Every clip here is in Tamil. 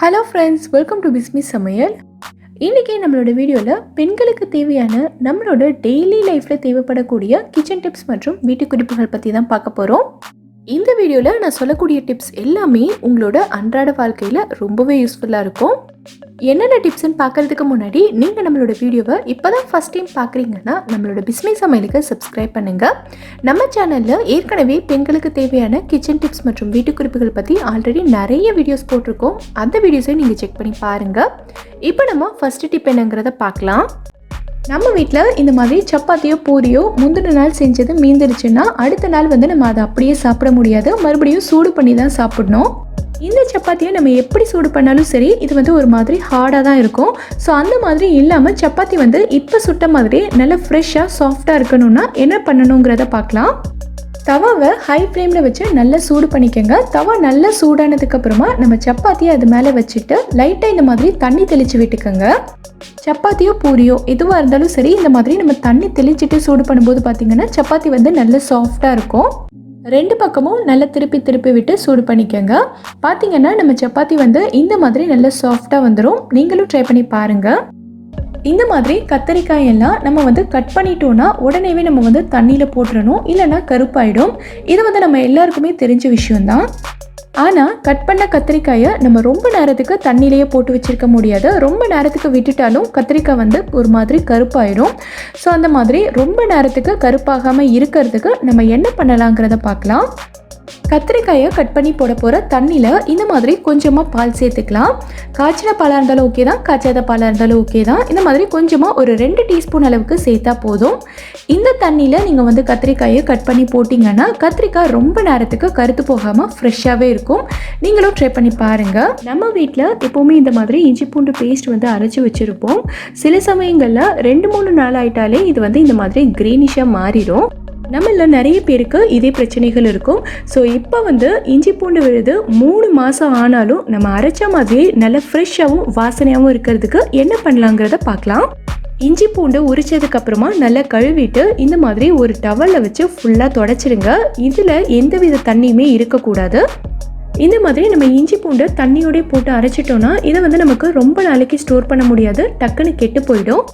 Hello friends welcome to Bismi சமையல் இன்றைக்கி நம்மளோட வீடியோவில் பெண்களுக்கு தேவையான நம்மளோட டெய்லி லைஃப்பில் தேவைப்படக்கூடிய கிச்சன் டிப்ஸ் மற்றும் வீட்டு குறிப்புகள் பற்றி தான் பார்க்க போகிறோம் இந்த வீடியோவில் நான் சொல்லக்கூடிய டிப்ஸ் எல்லாமே உங்களோட அன்றாட வாழ்க்கையில் ரொம்பவே யூஸ்ஃபுல்லாக இருக்கும். என்னென்ன டிப்ஸ்னு பார்க்கறதுக்கு முன்னாடி நீங்கள் நம்மளோட வீடியோவை இப்போ தான் ஃபஸ்ட் டைம் பார்க்குறீங்கன்னா நம்மளோட பிஸ்மி சமையலுக்கு சப்ஸ்கிரைப் பண்ணுங்கள் நம்ம சேனலில் ஏற்கனவே பெண்களுக்கு தேவையான கிச்சன் டிப்ஸ் மற்றும் வீட்டு குறிப்புகள் பற்றி ஆல்ரெடி நிறைய வீடியோஸ் போட்டிருக்கோம். அந்த வீடியோஸையும் நீங்கள் செக் பண்ணி பாருங்கள் இப்போ நம்ம ஃபஸ்ட்டு டிப் என்னங்கிறத பார்க்கலாம். நம்ம வீட்டில் இந்த மாதிரி சப்பாத்தியோ பூரியோ முந்தின நாள் செஞ்சது மீந்துருச்சுன்னா அடுத்த நாள் வந்து நம்ம அதை அப்படியே சாப்பிட முடியாது. மறுபடியும் சூடு பண்ணி தான் சாப்பிடணும். இந்த சப்பாத்தியை நம்ம எப்படி சூடு பண்ணாலும் சரி இது வந்து ஒரு மாதிரி ஹார்டாக தான் இருக்கும். ஸோ அந்த மாதிரி இல்லாமல் சப்பாத்தி வந்து இப்போ சுட்ட மாதிரி நல்லா ஃப்ரெஷ்ஷாக சாஃப்டாக இருக்கணும்னா என்ன பண்ணணுங்கிறத பார்க்கலாம். தவாவை ஹை ஃப்ளேமில் வச்சு நல்லா சூடு பண்ணிக்கோங்க. தவா நல்லா சூடானதுக்கப்புறமா நம்ம சப்பாத்தியை அது மேலே வச்சுட்டு லைட்டாக இந்த மாதிரி தண்ணி தெளித்து விட்டுக்கோங்க. சப்பாத்தியோ பூரியோ எதுவாக இருந்தாலும் சரி இந்த மாதிரி நம்ம தண்ணி தெளிச்சிட்டு சூடு பண்ணும்போது பார்த்தீங்கன்னா சப்பாத்தி வந்து நல்ல சாஃப்டாக இருக்கும். ரெண்டு பக்கமும் நல்லா திருப்பி திருப்பி விட்டு சூடு பண்ணிக்கோங்க. பார்த்தீங்கன்னா நம்ம சப்பாத்தி வந்து இந்த மாதிரி நல்ல சாஃப்டாக வந்துடும் நீங்களும் ட்ரை பண்ணி பாருங்கள் இந்த மாதிரி கத்தரிக்காய் எல்லாம் நம்ம வந்து கட் பண்ணிட்டோம்னா உடனேவே நம்ம வந்து தண்ணியில் போட்டுறணும் இல்லைன்னா கருப்பாயிடும். இது வந்து நம்ம எல்லாருக்குமே தெரிஞ்ச விஷயம்தான். ஆனால் கட் பண்ண கத்திரிக்காயை நம்ம ரொம்ப நேரத்துக்கு தண்ணியிலேயே போட்டு வச்சிருக்க முடியாது. ரொம்ப நேரத்துக்கு விட்டுட்டாலும் கத்திரிக்காய் வந்து ஒரு மாதிரி கருப்பாயிடும். ஸோ அந்த மாதிரி ரொம்ப நேரத்துக்கு கருப்பாகாமல் இருக்கிறதுக்கு நம்ம என்ன பண்ணலாங்கிறத பார்க்கலாம். கத்திரிக்காயை கட் பண்ணி போட போகிற தண்ணியில் இந்த மாதிரி கொஞ்சமாக பால் சேர்த்துக்கலாம். காய்ச்சின பாலாக இருந்தாலும் ஓகே தான் காய்ச்சாத பாலாக இருந்தாலும் ஓகே தான். இந்த மாதிரி கொஞ்சமாக ஒரு ரெண்டு டீஸ்பூன் அளவுக்கு சேர்த்தா போதும். இந்த தண்ணியில் நீங்கள் வந்து கத்திரிக்காயை கட் பண்ணி போட்டிங்கன்னா கத்திரிக்காய் ரொம்ப நேரத்துக்கு கருத்து போகாமல் ஃப்ரெஷ்ஷாகவே இருக்கும். நீங்களும் ட்ரை பண்ணி பாருங்கள் நம்ம வீட்டில் எப்போவுமே இந்த மாதிரி இஞ்சி பூண்டு பேஸ்ட் வந்து அரைச்சி வச்சுருப்போம். சில சமயங்களில் ரெண்டு மூணு நாள் ஆயிட்டாலே இது வந்து இந்த மாதிரி க்ரீனிஷாக மாறிடும். நம்மள நிறைய பேருக்கு இதே பிரச்சனைகள் இருக்கும். ஸோ இப்போ வந்து இஞ்சி பூண்டு விழுது மூணு மாதம் ஆனாலும் நம்ம அரைச்ச மாதிரி நல்ல ஃப்ரெஷ்ஷாகவும் வாசனையாகவும் இருக்கிறதுக்கு என்ன பண்ணலாங்கிறத பார்க்கலாம். இஞ்சி பூண்டு உரிச்சதுக்கப்புறமா நல்லா கழுவிட்டு இந்த மாதிரி ஒரு டவலில் வச்சு ஃபுல்லாக தொடச்சிடுங்க. இதில் எந்தவித தண்ணியுமே இருக்கக்கூடாது. இந்த மாதிரி நம்ம இஞ்சி பூண்டு தண்ணியோடய போட்டு அரைச்சிட்டோன்னா இதை வந்து நமக்கு ரொம்ப நாளைக்கு ஸ்டோர் பண்ண முடியாது. டக்குன்னு கெட்டு போயிடும்.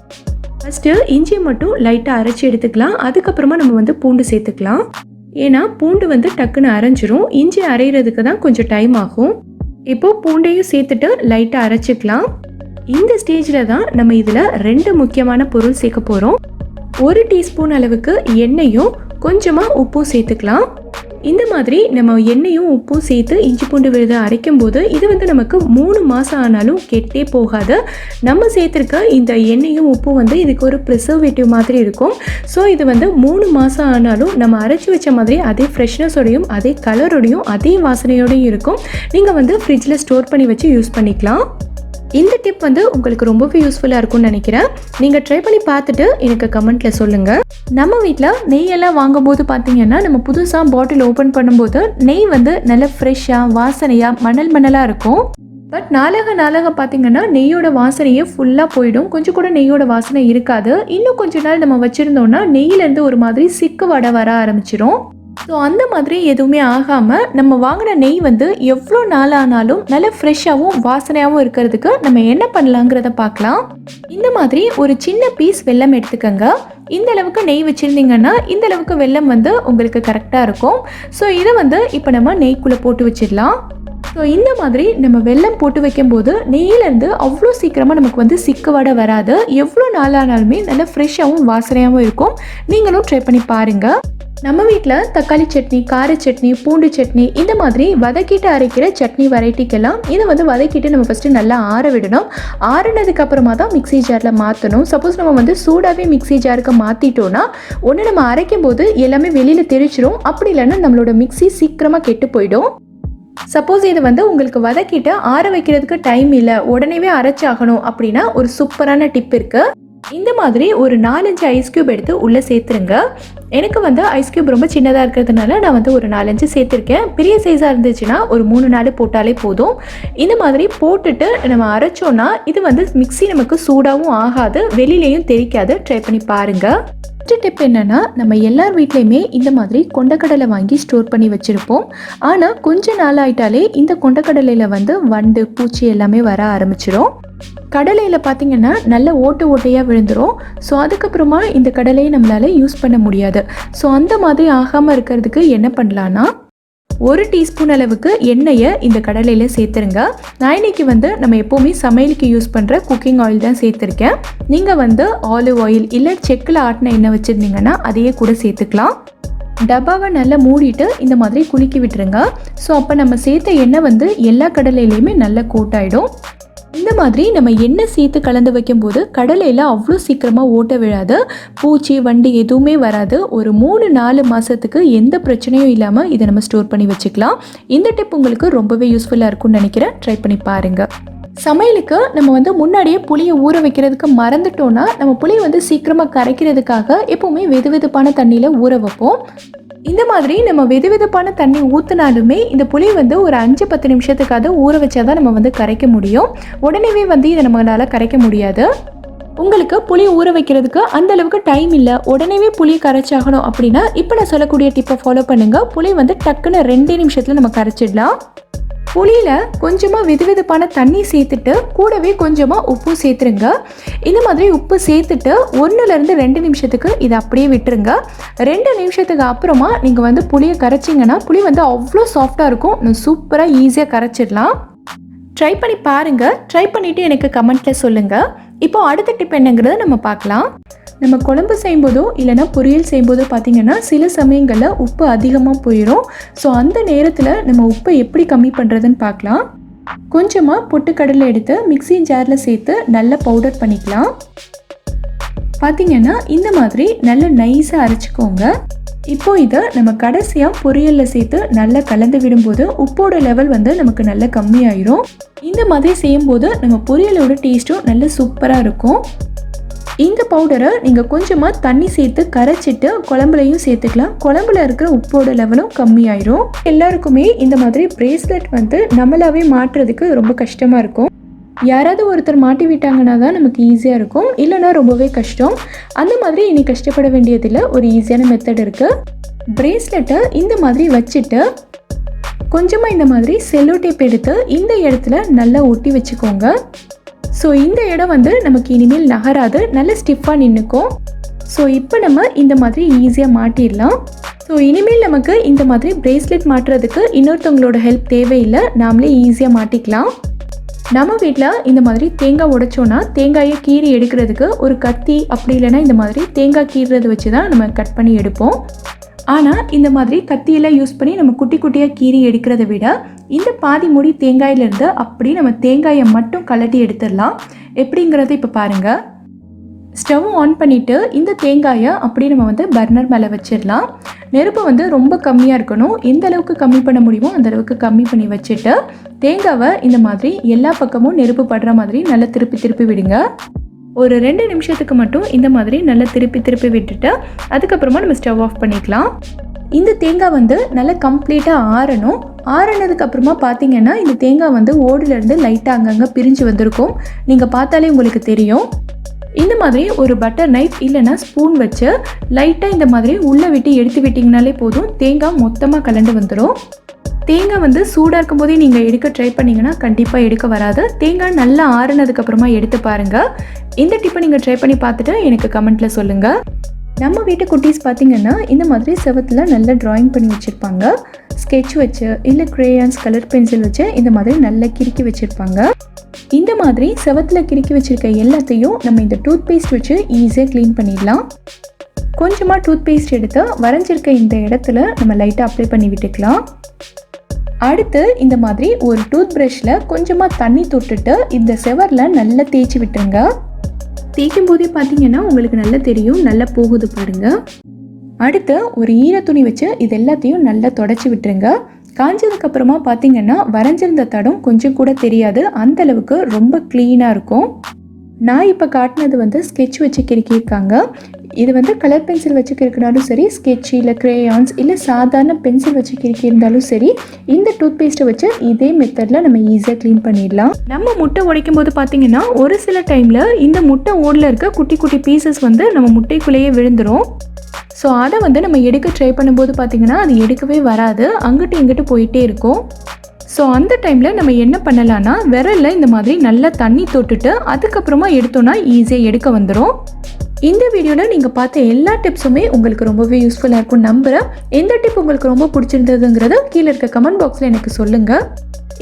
ஃபஸ்ட்டு இஞ்சியை மட்டும் லைட்டாக அரைச்சி எடுத்துக்கலாம். அதுக்கப்புறமா நம்ம வந்து பூண்டு சேர்த்துக்கலாம். ஏன்னா பூண்டு வந்து டக்குன்னு அரைஞ்சிரும். இஞ்சி அரைகிறதுக்கு தான் கொஞ்சம் டைம் ஆகும். இப்போது பூண்டையும் சேர்த்துட்டு லைட்டாக அரைச்சிக்கலாம். இந்த ஸ்டேஜில் தான் நம்ம இதில் ரெண்டு முக்கியமான பொருள் சேர்க்க போகிறோம் ஒரு டீஸ்பூன் அளவுக்கு எண்ணெயும் கொஞ்சமாக உப்பும் சேர்த்துக்கலாம். இந்த மாதிரி நம்ம எண்ணெயும் உப்பும் சேர்த்து இஞ்சி பூண்டு விழுதை அரைக்கும் போது இது வந்து நமக்கு மூணு மாதம் ஆனாலும் கெட்டே போகாது. நம்ம சேர்த்துருக்க இந்த எண்ணெயும் உப்பும் வந்து இதுக்கு ஒரு ப்ரிசர்வேட்டிவ் மாதிரி இருக்கும். ஸோ இது வந்து மூணு மாதம் ஆனாலும் நம்ம அரைச்சி வச்ச மாதிரி அதே ஃப்ரெஷ்னஸோடையும் அதே கலரோடையும் அதே வாசனையோடையும் இருக்கும். நீங்கள் வந்து ஃப்ரிட்ஜில் ஸ்டோர் பண்ணி வச்சு யூஸ் பண்ணிக்கலாம். இந்த டிப் வந்து உங்களுக்கு ரொம்பவே யூஸ்ஃபுல்லாக இருக்கும்னு நினைக்கிறேன். நீங்கள் ட்ரை பண்ணி பார்த்துட்டு எனக்கு கமெண்ட்டில் சொல்லுங்கள் நம்ம வீட்டில் நெய்யெல்லாம் வாங்கும்போது பார்த்தீங்கன்னா நம்ம புதுசாக பாட்டில் ஓப்பன் பண்ணும்போது நெய் வந்து நல்ல ஃப்ரெஷ்ஷாக வாசனையாக மணல் மணலாக இருக்கும். பட் நாளக நாளக பார்த்தீங்கன்னா நெய்யோட வாசனையே ஃபுல்லாக போயிடும். கொஞ்சம் கூட நெய்யோட வாசனை இருக்காது. இன்னும் கொஞ்ச நாள் நம்ம வச்சுருந்தோம்னா நெய்யிலேருந்து ஒரு மாதிரி சிக்கு வடை வர ஆரம்பிச்சிடும் ஸோ அந்த மாதிரி எதுவுமே ஆகாமல் நம்ம வாங்கின நெய் வந்து எவ்வளோ நாள் ஆனாலும் நல்ல ஃப்ரெஷ்ஷாகவும் வாசனையாகவும் இருக்கிறதுக்கு நம்ம என்ன பண்ணலாங்கிறத பார்க்கலாம். இந்த மாதிரி ஒரு சின்ன பீஸ் வெல்லம் எடுத்துக்கோங்க. இந்த அளவுக்கு நெய் வச்சுருந்தீங்கன்னா இந்த அளவுக்கு வெள்ளம் வந்து உங்களுக்கு கரெக்டாக இருக்கும். ஸோ இதை வந்து இப்போ நம்ம நெய்க்குள்ளே போட்டு வச்சிடலாம். ஸோ இந்த மாதிரி நம்ம வெல்லம் போட்டு வைக்கும்போது நெய்யிலேருந்து அவ்வளோ சீக்கிரமாக நமக்கு வந்து சிக்கு வடை வராது. எவ்வளோ நாளானாலுமே நல்லா ஃப்ரெஷ்ஷாகவும் வாசனையாகவும் இருக்கும். நீங்களும் ட்ரை பண்ணி பாருங்கள் நம்ம வீட்டில் தக்காளி சட்னி கார சட்னி பூண்டு சட்னி இந்த மாதிரி வதக்கிட்டு அரைக்கிற சட்னி வெரைட்டிக்கெல்லாம் இதை வந்து வதக்கிட்டு நம்ம ஃபஸ்ட்டு நல்லா ஆற விடணும். ஆறுனதுக்கு அப்புறமா தான் மிக்ஸி ஜாரில் மாற்றணும் சப்போஸ் நம்ம வந்து சூடாகவே மிக்ஸி ஜாருக்கு மாற்றிட்டோன்னா ஒன்று நம்ம அரைக்கும் போது எல்லாமே வெளியில் தெரிச்சிரும் அப்படி இல்லைன்னா நம்மளோட மிக்ஸி சீக்கிரமாக கெட்டு போயிடும். சப்போஸ் இது வந்து உங்களுக்கு வதக்கிட்டு ஆற வைக்கிறதுக்கு டைம் இல்லை உடனேவே அரைச்சாகணும் அப்படின்னா ஒரு சூப்பரான டிப் இருக்குது இந்த மாதிரி ஒரு நாலஞ்சு ஐஸ் க்யூப் எடுத்து உள்ளே சேர்த்துருங்க. எனக்கு வந்து ஐஸ் க்யூப் ரொம்ப சின்னதாக இருக்கிறதுனால நான் வந்து ஒரு நாலஞ்சு சேர்த்துருக்கேன். பெரிய சைஸாக இருந்துச்சுன்னா ஒரு மூணு நாலு போட்டாலே போதும். இந்த மாதிரி போட்டுட்டு நம்ம அரைச்சோன்னா இது வந்து மிக்ஸி நமக்கு சூடாகவும் ஆகாது வெளியிலையும் தெரிக்காது ட்ரை பண்ணி பாருங்கள் ஃபஸ்ட்டு டிப் என்னென்னா நம்ம எல்லார் வீட்லேயுமே இந்த மாதிரி கொண்டக்கடலை வாங்கி ஸ்டோர் பண்ணி வச்சுருப்போம். ஆனால் கொஞ்ச நாள் ஆயிட்டாலே இந்த கொண்டக்கடலையில் வந்து வண்டு பூச்சி எல்லாமே வர ஆரம்பிச்சிடும் கடலையில் பார்த்தீங்கன்னா நல்ல ஓட்டு ஓட்டையாக விழுந்துடும் ஸோ அதுக்கப்புறமா இந்த கடலையை நம்மளால் யூஸ் பண்ண முடியாது. ஸோ அந்த மாதிரி ஆகாமல் இருக்கிறதுக்கு என்ன பண்ணலான்னா ஒரு டீஸ்பூன் அளவுக்கு எண்ணெயை இந்த கடலையில் சேர்த்துருங்க. நான் இன்னைக்கு வந்து நம்ம எப்போவுமே சமையலுக்கு யூஸ் பண்ணுற குக்கிங் ஆயில் தான் சேர்த்துருக்கேன். நீங்கள் வந்து ஆலிவ் ஆயில் இல்லை செக்கில் ஆட்டின எண்ணெய் வச்சுருந்தீங்கன்னா அதையே கூட சேர்த்துக்கலாம். டப்பாவை நல்லா மூடிட்டு இந்த மாதிரி குலுக்கி விட்டுருங்க. ஸோ அப்போ நம்ம சேர்த்த எண்ணெய் வந்து எல்லா கடலையிலையுமே நல்லா கோட் இந்த மாதிரி நம்ம எண்ணெய் சேர்த்து கலந்து வைக்கும்போது கடலையில் அவ்வளோ சீக்கிரமாக ஓட்ட விழாது. பூச்சி வண்டி எதுவுமே வராது. ஒரு மூணு நாலு மாதத்துக்கு எந்த பிரச்சனையும் இல்லாமல் இதை நம்ம ஸ்டோர் பண்ணி வச்சுக்கலாம். இந்த டிப் உங்களுக்கு ரொம்பவே யூஸ்ஃபுல்லாக இருக்கும்னு நினைக்கிறேன். ட்ரை பண்ணி பாருங்கள் சமையலுக்கு நம்ம வந்து முன்னாடியே புளியை ஊற வைக்கிறதுக்கு மறந்துட்டோம்னா நம்ம புளியை வந்து சீக்கிரமாக கரைக்கிறதுக்காக எப்போவுமே வெது வெதுப்பான தண்ணியில் ஊற வைப்போம். இந்த மாதிரி நம்ம வெது வெதுப்பான தண்ணி ஊற்றினாலுமே இந்த புளி வந்து ஒரு அஞ்சு பத்து நிமிஷத்துக்காவது ஊற வச்சாதான் நம்ம வந்து கரைக்க முடியும். உடனேவே வந்து இதை நம்மளால் கரைக்க முடியாது. உங்களுக்கு புளி ஊற வைக்கிறதுக்கு அந்த அளவுக்கு டைம் இல்லை. உடனேவே புளி கரைச்சாகணும் அப்படின்னா இப்போ நான் சொல்லக்கூடிய டிப்பை ஃபாலோ பண்ணுங்கள் புளி வந்து டக்குன்னு ரெண்டே நிமிஷத்தில் நம்ம கரைச்சிடலாம். புளியில் கொஞ்சமாக வெதுவெதுப்பான தண்ணி சேர்த்துட்டு கூடவே கொஞ்சமாக உப்பு சேர்த்துருங்க. இந்த மாதிரி உப்பு சேர்த்துட்டு ஒன்றுலேருந்து ரெண்டு நிமிஷத்துக்கு இதை அப்படியே விட்டுருங்க. ரெண்டு நிமிஷத்துக்கு அப்புறமா நீங்கள் வந்து புளியை கரைச்சிங்கன்னா புளி வந்து அவ்வளோ சாஃப்டாக இருக்கும். சூப்பராக ஈஸியாக கரைச்சிடலாம். ட்ரை பண்ணி பாருங்கள் ட்ரை பண்ணிவிட்டு எனக்கு கமெண்ட்டில் சொல்லுங்கள் இப்போ அடுத்த டிப் என்னங்கிறத நம்ம பார்க்கலாம். நம்ம குழம்பு செய்யும்போதோ இல்லைனா பொரியல் செய்யும்போதோ பார்த்தீங்கன்னா சில சமயங்களில் உப்பு அதிகமாக போயிடும் ஸோ அந்த நேரத்தில் நம்ம உப்பை எப்படி கம்மி பண்ணுறதுன்னு பார்க்கலாம். கொஞ்சமாக பொட்டுக்கடலை எடுத்து மிக்சி ஜாரில் சேர்த்து நல்லா பவுடர் பண்ணிக்கலாம். பார்த்தீங்கன்னா இந்த மாதிரி நல்ல நைஸாக அரைச்சிக்கோங்க. இப்போ இதை நம்ம கடைசியாக பொரியலில் சேர்த்து நல்லா கலந்து விடும்போது உப்போட லெவல் வந்து நமக்கு நல்லா கம்மியாயிரும். இந்த மாதிரி செய்யும்போது நம்ம பொரியலோட டேஸ்ட்டும் நல்ல சூப்பராக இருக்கும். இந்த பவுடரை நீங்கள் கொஞ்சமாக தண்ணி சேர்த்து கரைச்சிட்டு குழம்புலையும் சேர்த்துக்கலாம். குழம்புல இருக்கிற உப்போட லெவலும் கம்மியாயிரும். எல்லாருக்குமே இந்த மாதிரி பிரேஸ்லெட் வந்து நம்மளாவே மாற்றுறதுக்கு ரொம்ப கஷ்டமாக இருக்கும். யாராவது ஒருத்தர் மாட்டி விட்டாங்கன்னா தான் நமக்கு ஈஸியாக இருக்கும். இல்லைனா ரொம்பவே கஷ்டம். அந்த மாதிரி இனி கஷ்டப்பட வேண்டியதில் ஒரு ஈஸியான மெத்தட் இருக்குது பிரேஸ்லெட்டை இந்த மாதிரி வச்சுட்டு கொஞ்சமாக இந்த மாதிரி செல்லோ டேப் எடுத்து இந்த இடத்துல நல்லா ஒட்டி வச்சுக்கோங்க. ஸோ இந்த இடம் வந்து நமக்கு இனிமேல் நகராது. நல்ல ஸ்டிஃபாக நின்றுக்கும் ஸோ இப்போ நம்ம இந்த மாதிரி ஈஸியாக மாட்டிடலாம். ஸோ இனிமேல் நமக்கு இந்த மாதிரி பிரேஸ்லெட் மாட்டுறதுக்கு இன்னொருத்தவங்களோட ஹெல்ப் தேவையில்லை. நாமளே ஈஸியாக மாட்டிக்கலாம். நம்ம வீட்டில் இந்த மாதிரி தேங்காய் உடைச்சோன்னா தேங்காயை கீறி எடுக்கிறதுக்கு ஒரு கத்தி அப்படி இல்லைன்னா இந்த மாதிரி தேங்காய் கீறுறது வச்சு தான் நம்ம கட் பண்ணி எடுப்போம். ஆனால் இந்த மாதிரி கத்தியெல்லாம் யூஸ் பண்ணி நம்ம குட்டி குட்டியாக கீறி எடுக்கிறத விட இந்த பாதி முடி தேங்காயிலிருந்து அப்படி நம்ம தேங்காயை மட்டும் கலட்டி எடுத்துடலாம். எப்படிங்கிறத இப்போ பாருங்கள் ஸ்டவ் ஆன் பண்ணிவிட்டு இந்த தேங்காயை அப்படியே நம்ம வந்து பர்னர் மேலே வச்சிடலாம். நெருப்பு வந்து ரொம்ப கம்மியாக இருக்கணும். எந்த அளவுக்கு கம்மி பண்ண முடியுமோ அந்த அளவுக்கு கம்மி பண்ணி வச்சுட்டு தேங்காவை இந்த மாதிரி எல்லா பக்கமும் நெருப்பு படுற மாதிரி நல்லா திருப்பி திருப்பி விடுங்க. ஒரு ரெண்டு நிமிஷத்துக்கு மட்டும் இந்த மாதிரி நல்லா திருப்பி திருப்பி விட்டுட்டு அதுக்கப்புறமா நம்ம ஸ்டவ் ஆஃப் பண்ணிக்கலாம். இந்த தேங்காய் வந்து நல்லா கம்ப்ளீட்டாக ஆறணும். ஆறினதுக்கு அப்புறமா பார்த்தீங்கன்னா இந்த தேங்காய் வந்து ஓடுலேருந்து லைட்டாக அங்கங்கே பிரிஞ்சு வந்திருக்கும். நீங்கள் பார்த்தாலே உங்களுக்கு தெரியும். இந்த மாதிரி ஒரு பட்டர் நைஃப் இல்லைன்னா ஸ்பூன் வச்சு லைட்டாக இந்த மாதிரி உள்ளே விட்டு எடுத்து விட்டிங்கனாலே போதும். தேங்காய் மொத்தமாக கலந்து வந்துடும் தேங்காய் வந்து சூடாக இருக்கும் போதே நீங்கள் எடுக்க ட்ரை பண்ணிங்கன்னா கண்டிப்பாக எடுக்க வராது. தேங்காய் நல்லா ஆறுனதுக்கப்புறமா எடுத்து பாருங்கள் இந்த டிப்பை நீங்கள் ட்ரை பண்ணி பார்த்துட்டு எனக்கு கமெண்ட்டில் சொல்லுங்கள் நம்ம வீட்டு குட்டீஸ் பார்த்தீங்கன்னா இந்த மாதிரி செவத்தில் நல்லா ட்ராயிங் பண்ணி வச்சுருப்பாங்க. ஸ்கெட்ச் வச்சு இல்லை க்ரேயான்ஸ் கலர் பென்சில் வச்சு இந்த மாதிரி நல்லா கிறுக்கி வச்சுருப்பாங்க. இந்த மாதிரி செவத்தில் கிறுக்கி வச்சுருக்க எல்லாத்தையும் நம்ம இந்த டூத் பேஸ்ட் வச்சு ஈஸியாக க்ளீன் பண்ணிடலாம். கொஞ்சமாக டூத் பேஸ்ட் எடுத்து வரைஞ்சிருக்க இந்த இடத்துல நம்ம லைட்டாக அப்ளை பண்ணி விட்டுக்கலாம். அடுத்து இந்த மாதிரி ஒரு டூத் ப்ரஷில் கொஞ்சமாக தண்ணி தொட்டுட்டு இந்த செவரில் நல்லா தேய்ச்சி விட்டுருங்க. தேய்க்கும் போதே பார்த்தீங்கன்னா உங்களுக்கு நல்லா தெரியும் நல்லா போகுது பாருங்கள் அடுத்து ஒரு ஈர துணி வச்சு இது எல்லாத்தையும் நல்லா தொடச்சி விட்டுருங்க. காஞ்சதுக்கு அப்புறமா பார்த்தீங்கன்னா வரைஞ்சிருந்த தடம் கொஞ்சம் கூட தெரியாது. அந்த அளவுக்கு ரொம்ப க்ளீனாக இருக்கும். நான் இப்போ காட்டினது வந்து ஸ்கெட்ச் வச்சு கிறுக்கியிருக்காங்க இது வந்து கலர் பென்சில் வச்சு கிறுக்கினாலும் சரி ஸ்கெட்ச் இல்லை க்ரேயான்ஸ் இல்லை சாதாரண பென்சில் வச்சு கிறுக்கியிருந்தாலும் சரி இந்த டூத் பேஸ்ட்டை வச்சு இதே மெத்தடில் நம்ம ஈஸியாக க்ளீன் பண்ணிடலாம். நம்ம முட்டை உடைக்கும் போது பார்த்தீங்கன்னா ஒரு சில டைமில் இந்த முட்டை ஓடில் இருக்க குட்டி குட்டி பீசஸ் வந்து நம்ம முட்டைக்குள்ளேயே விழுந்துடும் ஸோ அதை வந்து நம்ம எடுக்க ட்ரை பண்ணும்போது பார்த்திங்கன்னா அது எடுக்கவே வராது. அங்கிட்டு இங்கிட்டு போயிட்டே இருக்கும். ஸோ அந்த டைமில் நம்ம என்ன பண்ணலான்னா விரலில் இந்த மாதிரி நல்லா தண்ணி தொட்டுட்டு அதுக்கப்புறமா எடுத்தோன்னா ஈஸியாக எடுக்க வந்துடும் இந்த வீடியோவில் நீங்கள் பார்த்த எல்லா டிப்ஸுமே உங்களுக்கு ரொம்பவே யூஸ்ஃபுல்லாக இருக்கும் நம்புகிறேன் எந்த டிப் உங்களுக்கு ரொம்ப பிடிச்சிருந்ததுங்கிறத கீழே இருக்க கமெண்ட் பாக்ஸில் எனக்கு சொல்லுங்கள்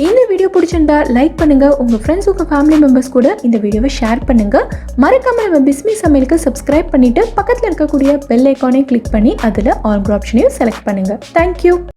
இந்த வீடியோ பிடிச்சிருந்தா லைக் பண்ணுங்கள் உங்கள் ஃப்ரெண்ட்ஸ் உங்கள் ஃபேமிலி மெம்பர்ஸ் கூட இந்த வீடியோவை ஷேர் பண்ணுங்கள் மறக்காமல் நம்ம பிஸ்மி சமையலுக்கு சப்ஸ்கிரைப் பண்ணிவிட்டு பக்கத்தில் இருக்கக்கூடிய பெல் ஐக்கானே கிளிக் பண்ணி அதில் ஆல் ஆப்ஷனையும் செலக்ட் பண்ணுங்கள் தேங்க்யூ